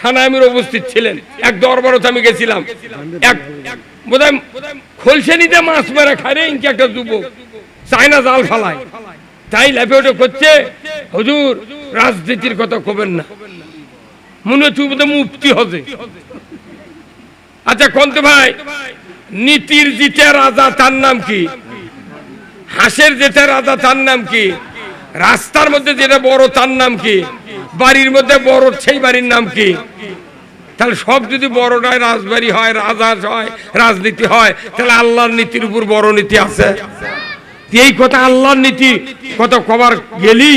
থানায় আমির উপস্থিত ছিলেন। এক দরবারত আমি গেছিলাম। এক বোধহয় খোলসে নিতে মাছ মেরে খায় রে ইনকি একটা যুবক। চায়না জাল ফালায়। তাই লেপে ওটা করছে, হুজুর, রাজনীতির কথা কবেন না। মনে হচ্ছে বোধহয় মুক্তি হবে আচ্ছা কন্ত ভাই, নীতির জিতে রাজা তার নাম কি? হাঁসের যেটা রাজা তার নাম কি? রাস্তার মধ্যে যেটা বড় তার নাম কি? বাড়ির মধ্যে বড় সেই বাড়ির নাম কি? তাহলে সব যদি বড়টাই রাজবাড়ি হয় রাজহাঁস হয় রাজনীতি হয় তাহলে আল্লাহর নীতির উপর বড় নীতি আছে? এই কথা আল্লাহর নীতি কত কবার গেলি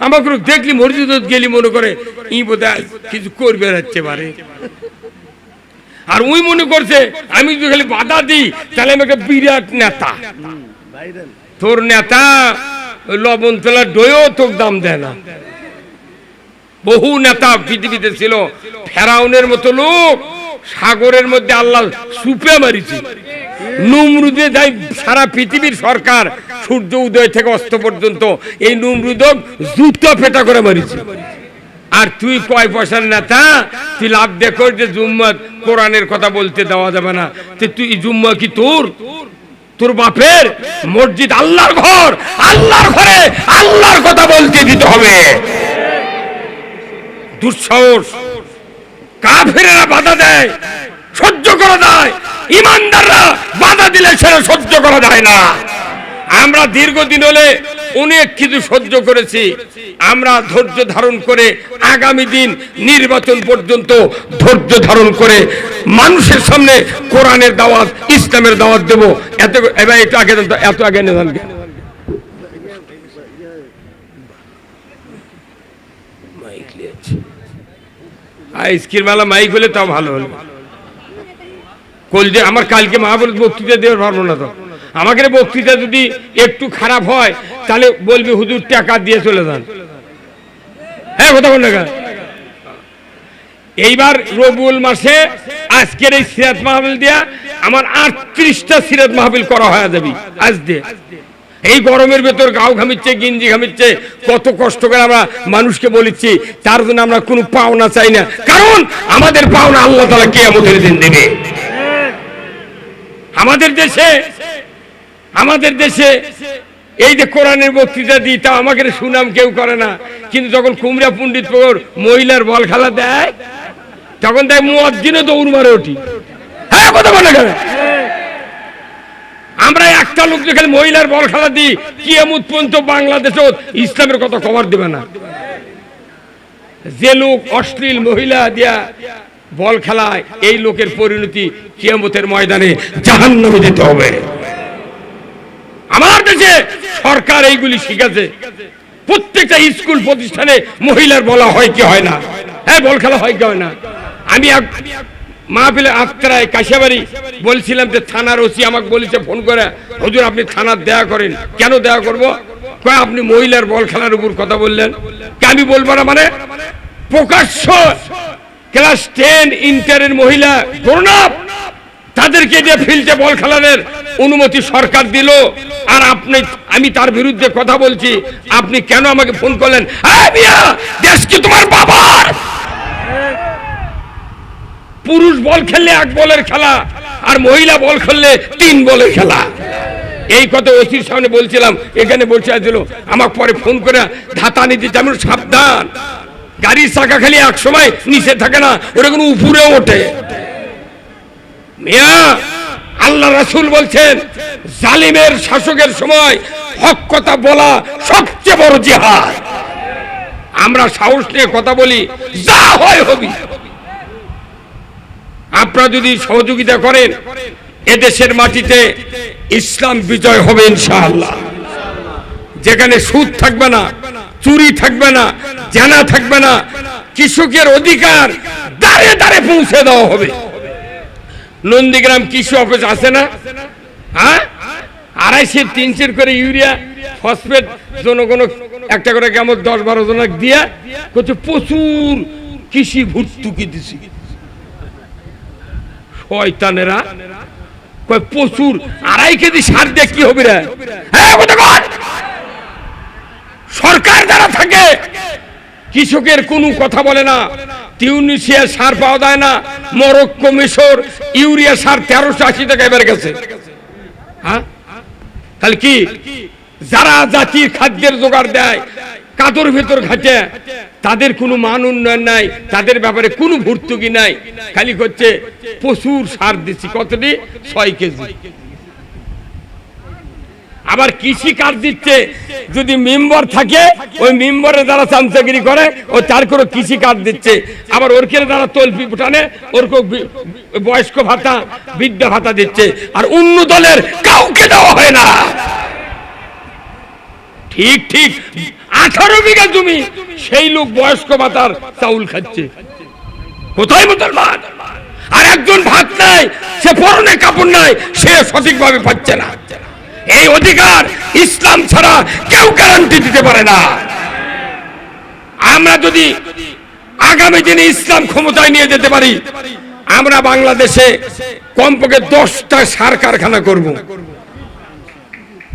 আমাকে দেখলি মসজিদ গেলি মনে করে ই বোধ কিছু করবে যাচ্ছে পারে আর ওই মনে করছে আমি যদি খালি বাধা দিই তাহলে আমি একটা বিরাট নেতা। তোর নেতা লবণ তোলার ডয়েও তোর দাম দেয় না। বহু নেতা পৃথিবীতে ছিল। ফেরাউনের মতো লোক সাগরের মধ্যে আল্লাহ সুপে মারিছে। নুমরুদে যাই সারা পৃথিবীর সরকার সূর্য উদয় থেকে অস্ত পর্যন্ত এই নুমরুদক জুতো ফেটা করে মারিছে। আর তুই কয় পয়সার নেতা? তুই লাভ দেখো যে জুম্মা কোরআনের কথা বলতে দেওয়া যাবে না। তুই জুম্মা কি তোর? তোর বাপের? মসজিদ আল্লাহর ঘর। আল্লাহর ঘরে আল্লাহর কথা বলতে দিতে হবে। দুঃসাহস। কাফেরেরা বাধা দেয়, সহ্য করা যায়। ইমানদাররা বাধা দিলে সেটা সহ্য করা যায় না। আমরা দীর্ঘদিন হলে অনেক কিছু সহ্য করেছি। আমরা ধৈর্য ধারণ করে আগামী দিন নির্বাচন পর্যন্ত ধৈর্য ধারণ করে মানুষের সামনে কোরআনের দাওয়াত, ইসলামের দাওয়াত দেবো। এত এবার একটু আগে এত আগে নেন মাইক লিয়েছে আইসকির মেলা মাইক হলে তাও ভালো হলো। কলজে আমার কালকে মহাবল বক্তৃতা দেওয়ার পারব না তো। আমাকে বক্তৃতা যদি একটু খারাপ হয়, তাহলে বলবি হুজুর টাকা দিয়ে চলে যান। হ্যাঁ কথা বল এইবার রবিউল মাসে আজকের এই সিরাত মাহফিল দিয়া আমার আটত্রিশটা সিরাত মাহফিল করা হয়ে যাবে, আজ দিয়ে। এই গরমের ভেতর গাও ঘামিচ্ছে, গিঞ্জি ঘামিচ্ছে, কত কষ্ট করে আমরা মানুষকে বলেছি, তার জন্য আমরা কোনো পাওনা চাই না। কারণ আমাদের পাওনা আল্লাহ তালা কে আমাদের দিন দেবে। আমাদের দেশে আমাদের দেশে, এই যে কোরআনের বক্তৃতা দিই তা আমাকে সুনাম কেউ করে না। কিন্তু যখন কুমড়া পণ্ডিত মহিলার বল খেলা দেয়, তখন দেয় মুয়াজ্জিনে দৌড় মারে ওঠি হ্যাঁ কথা বলে আমরা একটা লোক যে খালি মহিলার বল খেলা দিই, কিয়ামত পর্যন্ত বাংলাদেশে ইসলামের কথা কভার দেবে না। যে লোক অশ্লীল মহিলা দিয়া বল খেলায়, এই লোকের পরিণতি কিয়ামতের ময়দানে জাহান্নামে দিতে হবে। আমার দেশে সরকার এইগুলি শিখেছে। প্রত্যেকটা স্কুল প্রতিষ্ঠানে মহিলার বলা হয় কি হয় না? হ্যাঁ বল খেলা হয় কি হয় না? আমি মাহফিলে আত্রায় কাশিয়াবাড়ি বলছিলাম যে থানার ওসি আমাকে বলেছে, ফোন করে, হুজুর, আপনি থানার দেয়া করেন। কেন দেয়া করব? কয়, আপনি মহিলার বল খেলার উপর কথা বললেন। আমি বলব না মানে? প্রকাশ্য ক্লাস টেন ইন্টারের মহিলা প্রণাপ তাদেরকে দিয়ে ফিল্ডে বল খেলানোর অনুমতি সরকার দিল। আর আপনি, আমি তার বিরুদ্ধে কথা বলছি। আপনি কেন আমাকে ফোন করলেন? "এই দেশ কি তোমার বাবার পুরুষ বল খেললে এক বলের খেলা আর মহিলা বল খেললে তিন বলের খেলা। এই কথা ওসির সামনে বলছিলাম এখানে বসে আছিল আমার পরে ফোন করে ধাতা নিতে বললাম, সাবধান। গাড়ির চাকা খালি এক সময় নিচে থাকে না ওটা কোনো উপরে ওঠে। মিয়া আল্লাহ রাসুল বলছেন জালিমের শাসকের সময় হক কথা বলা সবচেয়ে বড় জিহাদ। আমরা সাহস নিয়ে কথা বলি যা হয় হবি। আপনারা যদি সহযোগিতা করেন, এদেশের মাটিতে ইসলাম বিজয় হবে ইনশাআল্লাহ। যেখানে সুদ থাকবে না, চুরি থাকবে না, জানা থাকবে না, কৃষকের অধিকার দাঁড়ে দাঁড়ে পৌঁছে দেওয়া হবে। নন্দীগ্রাম কৃষি অফিস আছে না? হ্যাঁ? আড়াইশের তিনশের করে ইউরিয়া, ফসফেট, জনগণ একটা করে কেমন দশ বারো জনক দিয়া করছে প্রচুর কৃষি ভর্তুকি দিছি। প্রচুর। আড়াই কেজি সার দিয়ে কি হবে রে? হ্যাঁ সরকার যারা থাকে, কৃষকের কোনো কথা বলে না। টিউনিশিয়া সার পাওয়া যায় না। মরক্কো মিশর ইউরিয়া সার তেরোশো আশি টাকা এবার গেছে। হ্যাঁ? তাহলে কি? যারা জাতির খাদ্যের জোগাড় দেয়, কাদর ভেতর ঘাটে তাদের কোনো মান উন্নয়ন নাই, তাদের ব্যাপারে কোনো ভর্তুকি নাই। খালি হচ্ছে প্রচুর সার দিচ্ছি। কতটি? ছয় কেজি। আবার কৃষি কাজ দিচ্ছে। যদি মেম্বর থাকে, ওই মেম্বারে যারা চামচাগিরি করে, ও তার করে কৃষি কার্ড দিচ্ছে। আবার ওর কেন যারা তলপি ফুটানে ওর বয়স্ক ভাতা বিদ্যা ভাতা দিচ্ছে। আর অন্য দলের কাউকে দেওয়া হয় না। ঠিক ঠিক। আঠারো বিঘা জমি, সেই লোক বয়স্ক ভাতার চাউল খাচ্ছে। কোথায় মুসলমান? আর একজন ভাত নাই সে পরনে কাপড় নাই সে সঠিকভাবে পাচ্ছে না। এই অধিকার ইসলাম ছাড়া কেউ গ্যারান্টি দিতে পারে না। আমরা যদি আগামী দিনে ইসলাম ক্ষমতায় নিয়ে যেতে পারি, আমরা বাংলাদেশে কমপক্ষে দশটা সার কারখানা করব।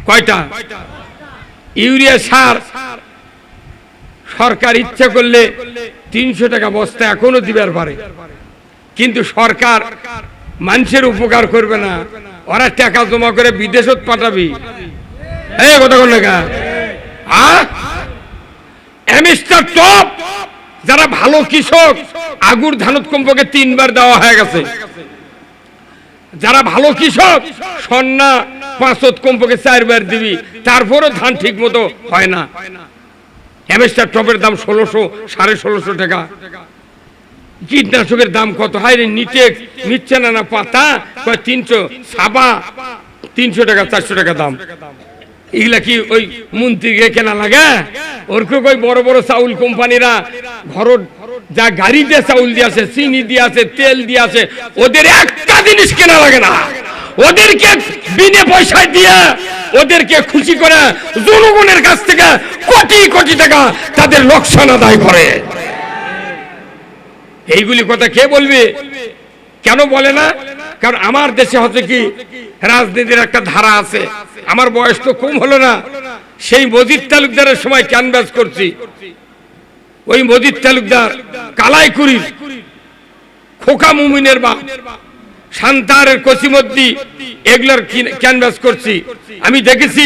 কয়টা? ইউরিয়া সার সরকার ইচ্ছা করলে তিনশো টাকা বস্তা এখনও দিবার পারে। কিন্তু সরকার মানুষের উপকার করবে না। ওরা টাকা জমা করে বিদেশত পাঠাবি। টাকা এমিস্টার টপ, যারা ভালো কৃষক, আগুর ধানত কমপক্ষে তিনবার দেওয়া হয়ে গেছে। যারা ভালো কৃষক, সন্না পাঁচত কমপক্ষে চারবার দিবি, তারপরও ধান ঠিক মতো হয় না। এমএসটার টপের দাম ষোলোশো, সাড়ে ষোলোশো টাকা। কীটনাশকের দাম কত? হাই রে, নিচে নিচ্ছে না না পাতা? তিনশো, সাবা? তিনশো টাকা, চারশো টাকা দাম। এগুলা কি ওই মন্ত্রীকে কেনা লাগে? ওরকে ওই বড় বড় চাউল কোম্পানিরা ঘর যা গাড়িতে চাউল দিয়ে আছে চিনি দিয়ে আছে তেল দিয়ে আছে ওদের একটা জিনিস কেনা লাগে না। ওদেরকে বিনে পয়সায় দিয়ে ওদেরকে খুশি করে জনগণের কাছ থেকে কোটি কোটি টাকা তাদের লোকসান আদায় করে। এইগুলি কথা কে বলবে? কেন বলে না? কারণ আমার দেশে হচ্ছে কি, রাজনীতির একটা ধারা আছে। আমার বয়স তো কম হলো না। সেই মজিদ তালুকদারের সময় ক্যানভাস করছি। ওই মজিদ তালুকদার কালাইকুড়ি খোকা মুমিনের বাপ। শান্তারের কসিমদ্দি এগুলোর ক্যানভাস করছি। আমি দেখেছি,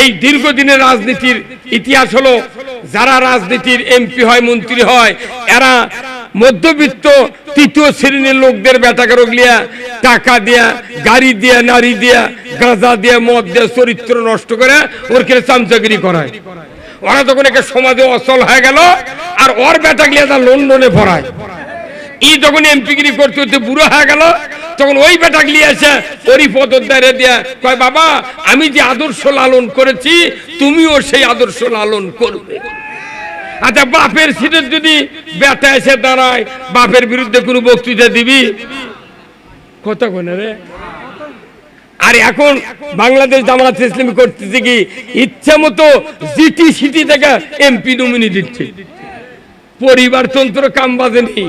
এই দীর্ঘদিনের রাজনীতির ইতিহাস হলো, যারা রাজনীতির এমপি হয়, মন্ত্রী হয়, এরা মধ্যবিত্ত তৃতীয় শ্রেণির লোকদের বেটাকে রোগলিয়া টাকা দিয়া, গাড়ি দিয়া, নারী দিয়া, গাঁজা দিয়া, মদ দিয়া, চরিত্র নষ্ট করে ওর খেলে চামচাগিরি করায়। ওরা তখন একে সমাজে অচল হয়ে গেল, আর ওর বেটা গিয়ে তা লন্ডনে পড়ায় ই যখন এমপিগিরি করতে করতে বুড়ো হয়ে গেল, তখন ওই বেটা গিয়ে এসে ওরই পদোদ্দারে দিয়া কয়, বাবা, আমি যে আদর্শ লালন করেছি, তুমিও সেই আদর্শ লালন করবে। আচ্ছা বাপের সিটের যদি বেটা এসে দাঁড়ায়, বাপের বিরুদ্ধে কোনো বক্তৃতা দিবি? কথা কোনে রে? আর এখন বাংলাদেশ জামাত ইসলামী করতেছে কি ইচ্ছা মতো জিটি সিটি থেকে এমপি নমিনি দিচ্ছে? পরিবারতন্ত্র কাম বাজেনি।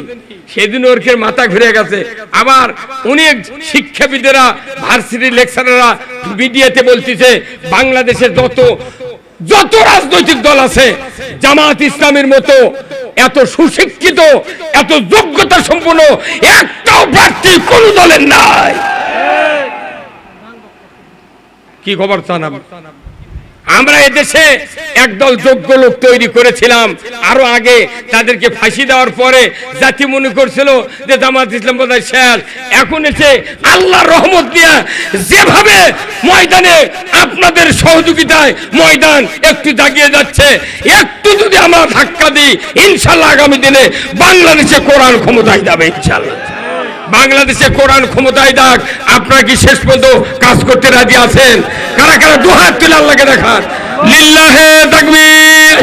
সেদিন ওরকে মাথা ঘুরে গেছে। আবার অনেক শিক্ষাবিদেরা ভার্সিটি লেকচারাররা মিডিয়াতে বলতেছে বাংলাদেশের যত যত রাজনৈতিক দল আছে, জামাত ইসলামের মতো, এত সুশিক্ষিত, এত যোগ্যতা সম্পন্ন, একটাও প্রার্থী কোন দলের নাই। কি খবর চান? আমরা এদেশে একদল যোগ্য লোক তৈরি করেছিলাম। আরও আগে তাদেরকে ফাঁসি দেওয়ার পরে জাতি মনে করছিল যে জামাত ইসলাম বোধহয় শেষ। এখন এসে আল্লাহ রহমত দিয়ে যেভাবে ময়দানে আপনাদের সহযোগিতায় ময়দান একটু জাগিয়ে যাচ্ছে, একটু যদি আমরা ধাক্কা দিই, ইনশাল্লাহ আগামী দিনে বাংলাদেশে কোরআন ক্ষমতায় যাবে, ইনশাল্লাহ। বাংলাদেশে কোরআন ক্ষমতায় ডাক, আপনারা কি শেষ পর্যন্ত কাজ করতে রাজি আছেন? কারা কারা দু হাত তুলে আল্লাহকে দেখান? লিল্লাহে তাকবীর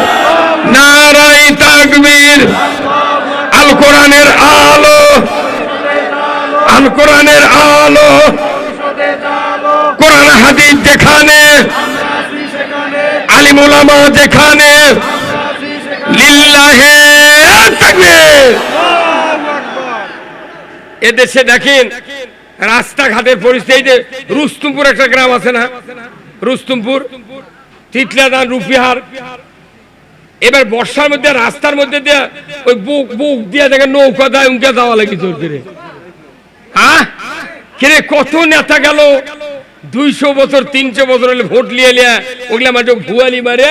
নারাই তাকবীর আল কোরআনের আলো আল কোরআনের আলো, কোরআন হাদিস যেখানে আলিম ওলামা যেখানে, লিল্লাহে তাকবীর। এদেশে দেখেন রাস্তাঘাটের পরিস্থিতি, এই রুস্তুমপুর একটা গ্রাম আছে না? রুস্তুমপুর তিতলাদান রুপিহার এবার বর্ষার মধ্যে, রাস্তার মধ্যে দিয়ে ওই বুক বুক দিয়ে দেখে নৌকা দেয় উনকে যাওয়া লাগে তোর করে। হ্যাঁ? কিরে, কত নেতা গেল? দুইশো বছর, তিনশো বছর হলে ভোট লিয়ে লিয়া ওগুলা মাঝে ভুয়ালি মারে।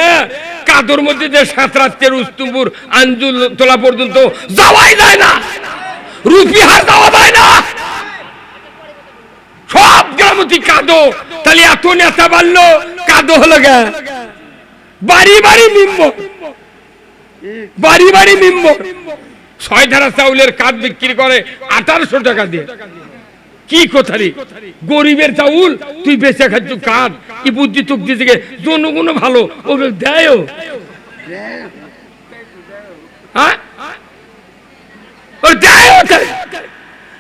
কাদর মধ্যে যে সাঁতরাচ্ছের উস্তুমপুর আঞ্জুল তোলা পর্যন্ত যাওয়াই যায় না। রুপিহার যাওয়া যায় না সব গ্রামতি কাদো তাহলে এত নেতা বাড়লো, কাদো হলো গা। বাড়ি বাড়ি মিম্ব বাড়ি বাড়ি মিম্ব ছয় ধারা চাউলের কাঠ বিক্রি করে আঠারোশো টাকা দিয়ে। কি কোথারি গরিবের চাউল, তুই বেঁচে খাচ্ছ কাঠ। কি বুদ্ধি তুক্তি থেকে? জনগুণ ভালো, ও দেয় হ্যাঁ? ও দেয়।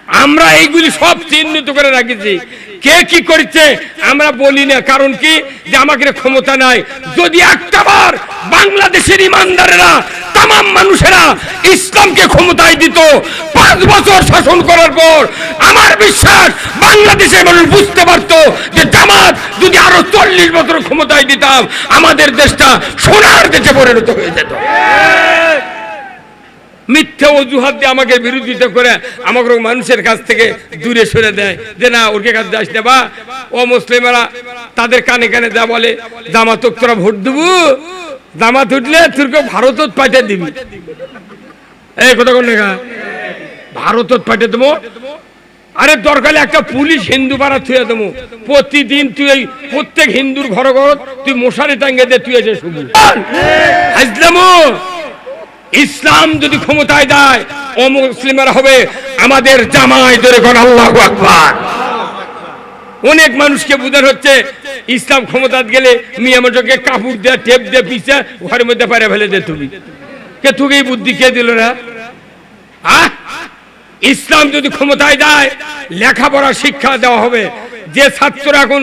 আমরা এইগুলি সব চিহ্নিত করে রাখেছি। কে কি করছে, আমরা বলি না। কারণ কি? যে আমাকে ক্ষমতা নাই। যদি একটা বার বাংলাদেশের ইমানদারেরা তাম মানুষেরা ইসলামকে ক্ষমতায় দিত, পাঁচ বছর শাসন করার পর আমার বিশ্বাস বাংলাদেশের মানুষ বুঝতে পারতো যে জামাত যদি আরও চল্লিশ বছর ক্ষমতায় দিতাম, আমাদের দেশটা সোনার দেশে পরিণত হয়ে যেত। মিথ্যে অজুহাত দিয়ে আমাকে বিরোধিতা করে আমাকে মানুষের কাছ থেকে দূরে সরে দেয়। যে না, ওর কাছে যাস বা। ও মুসলিমেরা তাদের কানে কানে যা বলে, জামাত তোরা ভোট দেবো? জামাত উঠলে তোরকে ভারতত পাঠিয়ে দিবি। এই কথা কোন লেখা ভারতত পাঠিয়ে দেবো? আরে দরকার একটা পুলিশ হিন্দু পাড়া থুয়ে দেবো। প্রতিদিন তুই এই প্রত্যেক হিন্দুর ঘর ঘর তুই মশারি টাঙ্গে দে, তুই এসে শুবি। হাজলামু! ইসলাম যদি ক্ষমতায় দেয় অমুসলিমের হবে আমাদের জামাই ধরে আল্লাহ আকবার। অনেক মানুষকে বুঝার হচ্ছে, ইসলাম ক্ষমতা গেলে মিয়া মজকে কাপড় দিয়ে, টেপ দিয়ে পিছে ঘরের মধ্যে পারে ফেলে দে তুমি। কে তোকে বুদ্ধি কে দিল না হ্যাঁ ইসলাম যদি ক্ষমতায় দেয় লেখাপড়া, শিক্ষা দেওয়া হবে। যে ছাত্র এখন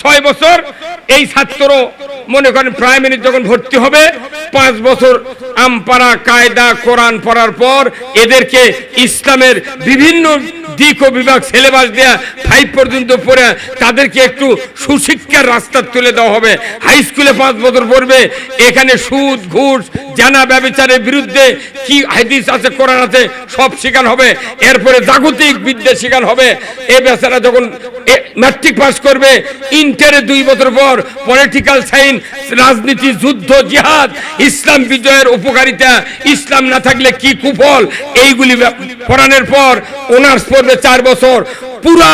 ছয় বছর, এই ছাত্র মনে করেন প্রাইমারি যখন ভর্তি হবে, পাঁচ বছর আমপাড়া, কায়দা, কোরআন পড়ার পর এদেরকে ইসলামের বিভিন্ন ও বিভাগ সিলেবাস দেয়া ফাইভ পর্যন্ত পড়ে তাদেরকে একটু সুশিক্ষার রাস্তা তুলে দেওয়া হবে। হাই স্কুলে পাঁচ বছর পড়বে। এখানে সুদ, ঘুষ, জানা ব্যবচারের বিরুদ্ধে কি হাদিস আছে, কোরআন আছে, সব শেখানো হবে। এরপরে জাগতিক বিদ্যা শেখানো হবে। এ বেচারা যখন ম্যাট্রিক পাস করবে, ইন্টারে দুই বছর পর পলিটিক্যাল সাইন্স রাজনীতি, যুদ্ধ, জিহাদ, ইসলাম বিজয়ের উপকারিতা, ইসলাম না থাকলে কি কুফল? এইগুলি পড়ানোর পর অনার্স পড়বে। চার বছর। পুরা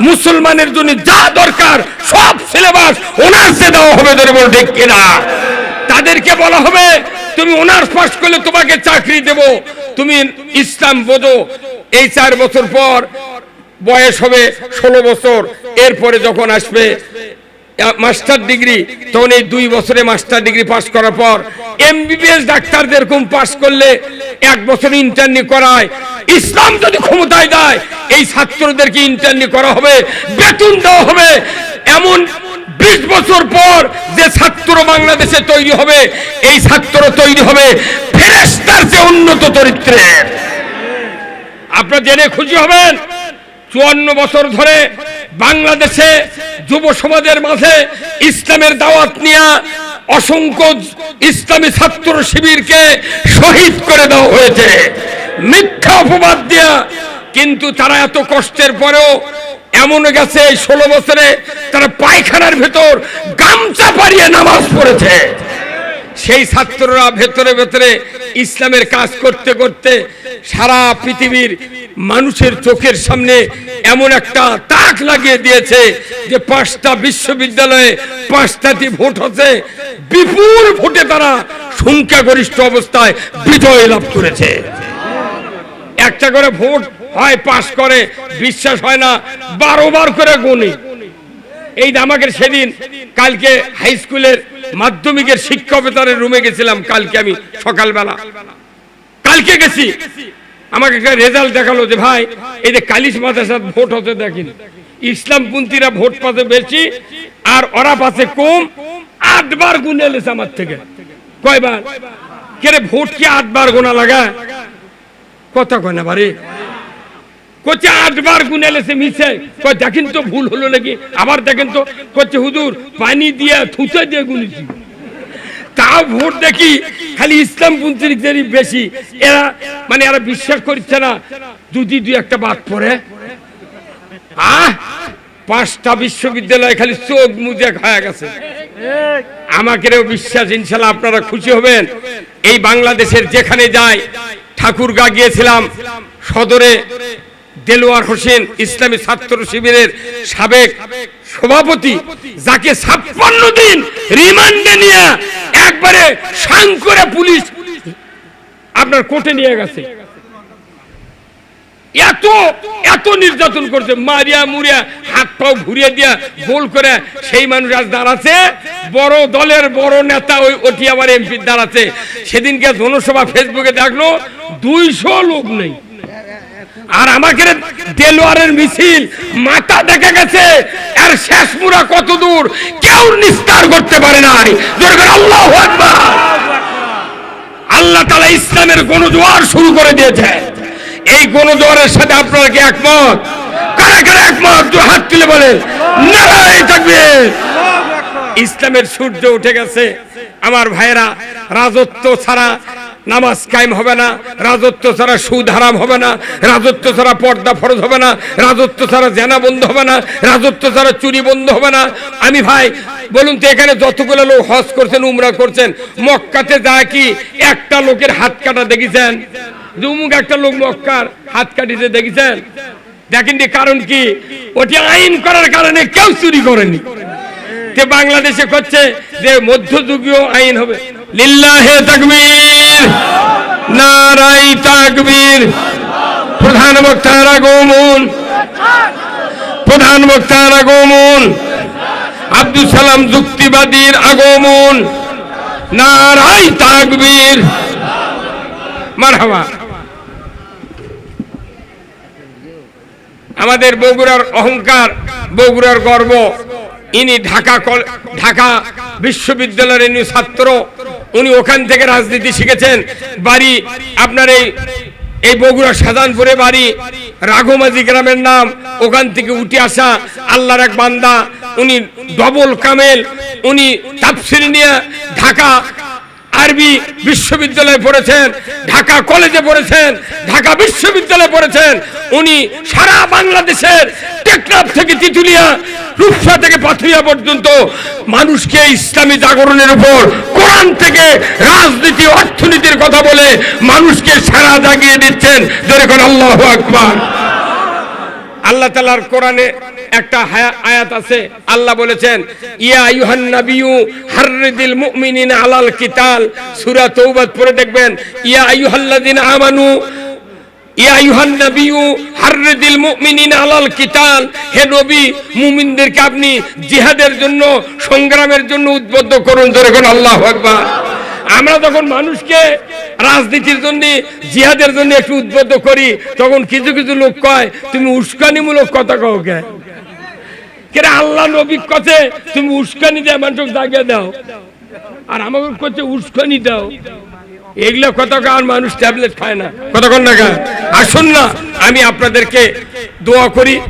মুসলমানের জন্য যা দরকার, সব সিলেবাস অনার্সে দেওয়া হবে ধরে ঠিক কিনা? তাদেরকে বলা হবে, তুমি অনার্স পাস করলে তোমাকে চাকরি দেব। তুমি ইসলাম বোঝো। এই চার বছর পর বয়স হবে ষোলো বছর। এরপরে যখন আসবে মাস্টার ডিগ্রি তখন এই দুই বছরে মাস্টার ডিগ্রি পাস করার পর এমবিবিএস ডাক্তারদের এরকম পাস করলে এক বছর ইন্টার্নি করায়। ইসলাম যদি ক্ষমতায় দেয়, এই ছাত্রদেরকে ইন্টার্নি করা হবে, বেতন দেওয়া হবে। এমন বিশ বছর পর যে ছাত্র বাংলাদেশে তৈরি হবে, এই ছাত্র তৈরি হবে ফেরেস্তার যে উন্নত চরিত্রের আপনারা জেনে খুশি হবেন? চুয়ান্ন বছর ধরে বাংলাদেশে যুব সমাজের মাঝে ইসলামের দাওয়াত নিয়ে অসংখ্য ইসলামী ছাত্র শিবিরকে শহীদ করে দেওয়া হয়েছে। মিথ্যা অপবাদ দিয়া কিন্তু তারা এত কষ্টের পরেও এমন গেছে ষোলো বছরে তারা পায়খানার ভেতর গামছা পাড়িয়ে নামাজ পড়েছে। সেই ছাত্ররা ভেতরে ভেতরে ইসলামের কাজ করতে করতে সারা পৃথিবীর মানুষের চোখের সামনে এমন একটা তাক লাগিয়ে দিয়েছে যে পাঁচটা বিশ্ববিদ্যালয়ে পাঁচটাটি ভোট হচ্ছে। বিপুল ভোটে তারা সংখ্যাগরিষ্ঠ অবস্থায় বিজয় লাভ করেছে। একটা করে ভোট হয়, পাশ করে, বিশ্বাস হয় না, বারো বার করে গুনি এই আমাকে সেদিন, কালকে হাই স্কুলের মাধ্যমিকের শিক্ষা বেতারের রুমে গেছিলাম, কালকে আমি সকালবেলা। কালকে গেছি। আমাকে রেজাল্ট দেখাল যে, ভাই, এই যে কালিশ মাদ্রাসার ভোট হতে দেখেন। ইসলামপন্থীরা ভোট পাতে বেশি, আর ওরা পাশে কম। আটবার গুনে এলেছে আমার থেকে। কয়বার? কে ভোট কি আটবার গোনা লাগা কথা কয় না বারে করছে আটবার গুনে এলেছে মিশে। কয় দেখেন তো, ভুল হলো নাকি? আবার দেখেন তো করছে হুজুর, পানি দিয়ে থুতে দিয়ে গুনেছি। তাও ভোট দেখি, খালি ইসলাম পন্থীদেরই বেশি, এরা মানে এরা বিশ্বাস করছে না, যদি দুই একটা বাদ পড়ে। আহ! পাঁচটা বিশ্ববিদ্যালয় খালি চোখ মুজে খায়া গেছে। আমাকেও বিশ্বাস, ইনশাল্লাহ আপনারা খুশি হবেন। এই বাংলাদেশের যেখানে যায় ঠাকুরগা গিয়েছিলাম, সদরে দেলোয়ার হোসেন ইসলামী ছাত্র শিবিরের সাবেক সভাপতি, যাকে ছাপ্পান্ন দিন রিমান্ডে নিয়ে একবারে সাং পুলিশ আপনার কোর্টে নিয়ে গেছে। এত এত নির্যাতন করছে, মারিয়া মুরিয়া, হাত পাও ঘুরিয়ে দিয়া গোল করে সেই মানুষ আজ দাঁড়াচ্ছে। বড় দলের বড় নেতা ওই ওটি আবার এমপি দাঁড়াচ্ছে। সেদিনকে জনসভা ফেসবুকে দেখল, দুইশো লোক নেই। আর আমাকে দেলোয়ারের মিছিল মাথা দেখা গেছে। আর শেষ মুরা কত দূর? কেউ নিস্তার করতে পারে নাই। আল্লাহু আল্লাহ তালা ইসলামের গণজোয়ার শুরু করে দিয়েছে। এই গণজোয়ারের সাথে আপনারা কি একমত? কারা কারা একমত? দু হাত তুলে বলেন। নারায় থাকবে ইসলামের সূর্য উঠে গেছে। আমার ভাইয়েরা, রাজত্ব ছাড়া নামাজ কায়েম হবে না, রাজত্ব ছাড়া সুদ হারাম হবে না, রাজত্ব ছাড়া পর্দা ফরজ হবে না, রাজত্ব ছাড়া জেনা বন্ধ হবে না, রাজত্ব ছাড়া চুরি বন্ধ হবে না। আমি ভাই, বলুন তো এখানে যতগুলো লোক হজ করছেন, উমরা করছেন, মক্কাতে যায় কি একটা লোকের হাত কাটা দেখেছেন? যে উমুক একটা লোক মক্কার হাত কাটিতে দেখেছেন? দেখেন দি কারণ কি? ওটি আইন করার কারণে কেউ চুরি করেনি। যে বাংলাদেশে করছে যে মধ্যযুগীয় আইন হবে। লিল্লাহে তাকবীর নারাই তাকবীর। প্রধান বক্তার আগমন, প্রধান বক্তার আগমন। আব্দুল সালাম যুক্তিবাদীর আগমন নারাই তাকবীর। মারহাবা। আমাদের বগুড়ার অহংকার, বগুড়ার গর্ব, ইনি ঢাকা ঢাকা বিশ্ববিদ্যালয়ের ছাত্র। উনি ওখান থেকে রাজনীতি শিখেছেন। বাড়ি আপনার এই এই বগুড়া সাজানপুরে বাড়ি। রাঘমাজি গ্রামের নাম। ওখান থেকে উঠে আসা আল্লাহর এক বান্দা। উনি ডবল কামেল। উনি তাফসির নিয়ে ঢাকা আরবি বিশ্ববিদ্যালয়ে পড়েছেন। ঢাকা কলেজে পড়েছেন। ঢাকা বিশ্ববিদ্যালয়ে পড়েছেন। উনি সারা বাংলাদেশের টেকনাফ থেকে তিতুলিয়া রূপসা থেকে পাথুরিয়া পর্যন্ত মানুষকে ইসলামী জাগরণের উপর, কোরআন থেকে রাজনীতি, অর্থনীতির কথা বলে মানুষকে সারা জাগিয়ে দিচ্ছেন। যেরকম আল্লাহ আকবার। আল্লাহ তালার কোরআনে একটা আয়াত আছে। আল্লাহ বলেছেন, ইয়া আইয়ুহান নাবিয়্যু হাররিদিল আলাল কিতাল। সূরা পড়ে দেখবেন, ইয়া আইয়ুহাল্লাযিনা আমানু মুমিনদেরকে আপনি জিহাদের জন্য, সংগ্রামের জন্য উদ্বুদ্ধ করুন, জোরে আল্লাহু আকবার। আমরা যখন মানুষকে রাজনীতির জন্য, জিহাদের জন্য একটু উদ্বুদ্ধ করি, তখন কিছু কিছু লোক কয়, তুমি উস্কানিমূলক কথা কও কে? আল্লাহ নবী কথে তুমি উস্কানি দেয় মানুষ জাগিয়ে দাও। আর আমাকে করছে উস্কানি দাও। এগুলো কতক্ষণ মানুষ ট্যাবলেট খায় না। কতক্ষণ না খায়? আসুন না, আমি আপনাদেরকে দোয়া করি।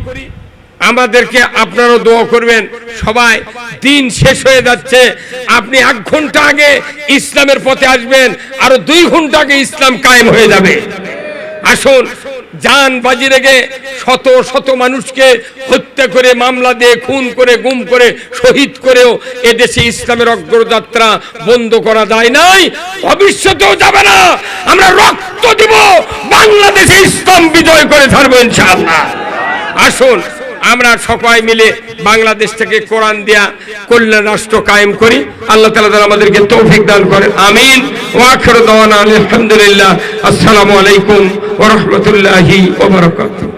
আমাদেরকে আপনারও দোয়া করবেন। সবাই, দিন শেষ হয়ে যাচ্ছে। আপনি এক ঘণ্টা আগে ইসলামের পথে আসবেন, আরও দুই ঘণ্টা আগে ইসলাম কায়েম হয়ে যাবে। আসুন। জান বাজি রেগে শত শত মানুষকে হত্যা করে, মামলা দিয়ে খুন করে, গুম করে, শহীদ করেও এদেশে ইসলামের অগ্রযাত্রা বন্ধ করা যায় নাই। ভবিষ্যতেও যাবে না। আমরা রক্ত দিব। বাংলাদেশে ইসলাম বিজয় করে ছাড়বো ইনশাআল্লাহ। আসুন। আমরা সবাই মিলে বাংলাদেশ থেকে কোরআন দেয়া কল্যাণ রাষ্ট্র কায়েম করি। আল্লাহ তালা তালা আমাদেরকে তৌফিক দান করেন। আমিন। ওয়াখর দাওয়ানা আলহামদুলিল্লাহ আসসালামু আলাইকুম ওরহমতুল্লাহি রাহমাতুল্লাহি ওয়া বারাকাতুহু।